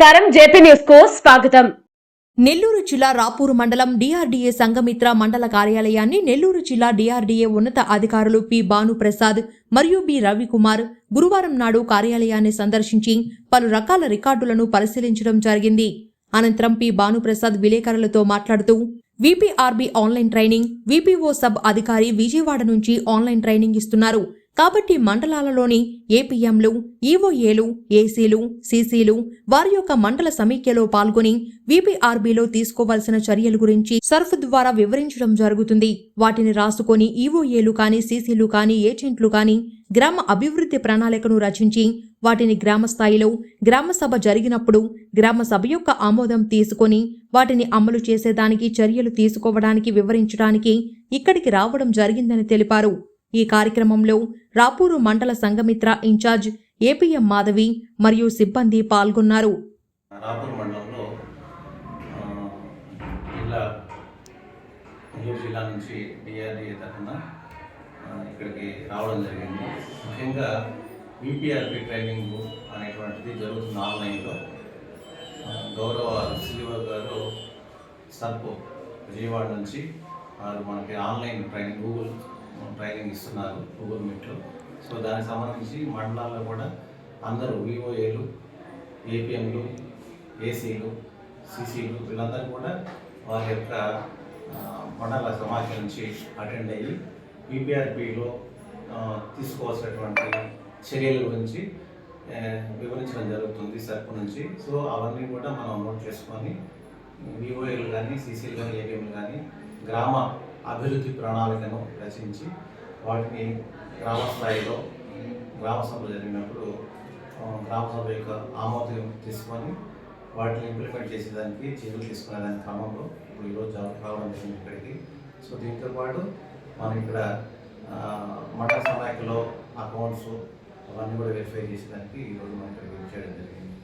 నమస్కారం. జేపీ న్యూస్కు స్వాగతం. నెల్లూరు జిల్లా రాపూరు మండలం డిఆర్డీఏ సంఘమిత్ర మండల కార్యాలయాన్ని నెల్లూరు జిల్లా డిఆర్డీఏ ఉన్నత అధికారులు పి భానుప్రసాద్ మరియు బి రవికుమార్ గురువారం నాడు కార్యాలయాన్ని సందర్శించి పలు రకాల రికార్డులను పరిశీలించడం జరిగింది. అనంతరం పి భానుప్రసాద్ విలేకరులతో మాట్లాడుతూ VPRB online training VPO sub అధికారి విజయవాడ నుంచి ఆన్లైన్ ట్రైనింగ్ ఇస్తున్నారు. కాబట్టి మండలాలలోని ఏపీఎంలు ఈఓఏలు ఏసీలు సీసీలు వారి యొక్క మండల సమీక్షలో పాల్గొని విపిఆర్బిలో తీసుకోవాల్సిన చర్యల గురించి సర్ఫ్ ద్వారా వివరించడం జరుగుతుంది. వాటిని రాసుకొని ఈఓఏలు కానీ సీసీలు కానీ ఏజెంట్లు కానీ గ్రామ అభివృద్ధి ప్రణాళికను రచించి వాటిని గ్రామ స్థాయిలో గ్రామ సభ జరిగినప్పుడు గ్రామ సభ యొక్క ఆమోదం తీసుకొని వాటిని అమలు చేసేదానికి చర్యలు తీసుకోవడానికి వివరించడానికి ఇక్కడికి రావడం జరిగిందని తెలిపారు. ఈ కార్యక్రమంలో రాపూరు మండల సంఘమిత్ర ఇన్ఛార్జ్ ఏపీఎం మాధవి మరియు సిబ్బంది పాల్గొన్నారు. రాపూరు మండలంలో జిల్లా జిల్లా నుంచి డిఆర్డీఏ తరఫున ఇక్కడికి రావడం జరిగింది. ముఖ్యంగా యూపీఆర్పి ట్రైనింగ్ అనేటువంటిది జరుగుతుంది ఆన్లైన్లో. గౌరవ సిఇఓ గారు సర్పు విజయవాడ నుంచి వారు మనకి ఆన్లైన్ ట్రైనింగ్ గూగుల్ ట్రైనింగ్ ఇస్తున్నారు గూగుల్ మీట్లో. సో దానికి సంబంధించి మండలాల్లో కూడా అందరూ విఓఏలు ఏపీఎంలు ఏసీలు సీసీలు వీళ్ళందరూ కూడా వారి యొక్క మండల సమాఖ్య నుంచి అటెండ్ అయ్యి పీపీఆర్పీలో తీసుకోవాల్సినటువంటి చర్యల గురించి వివరించడం జరుగుతుంది సర్పు నుంచి. సో అవన్నీ కూడా మనం నోట్ చేసుకొని విఓఏలు కానీ సీసీలు కానీ ఏపీఎంలు కానీ గ్రామ అభివృద్ధి ప్రణాళికను రచించి వాటిని గ్రామ స్థాయిలో గ్రామ సభ జరిగినప్పుడు గ్రామ సభ యొక్క ఆమోదం తీసుకొని వాటిని ఇంప్లిమెంట్ చేసేదానికి చర్యలు తీసుకునే దాని క్రమంలో ఇప్పుడు ఈరోజు జా- రావడం జరిగింది ఇక్కడికి. సో దీంతో పాటు మనం ఇక్కడ మండల సమాఖ్యలో అకౌంట్స్ అవన్నీ కూడా వెరిఫై చేసేదానికి ఈరోజు మనం ఇక్కడ చేయడం జరిగింది.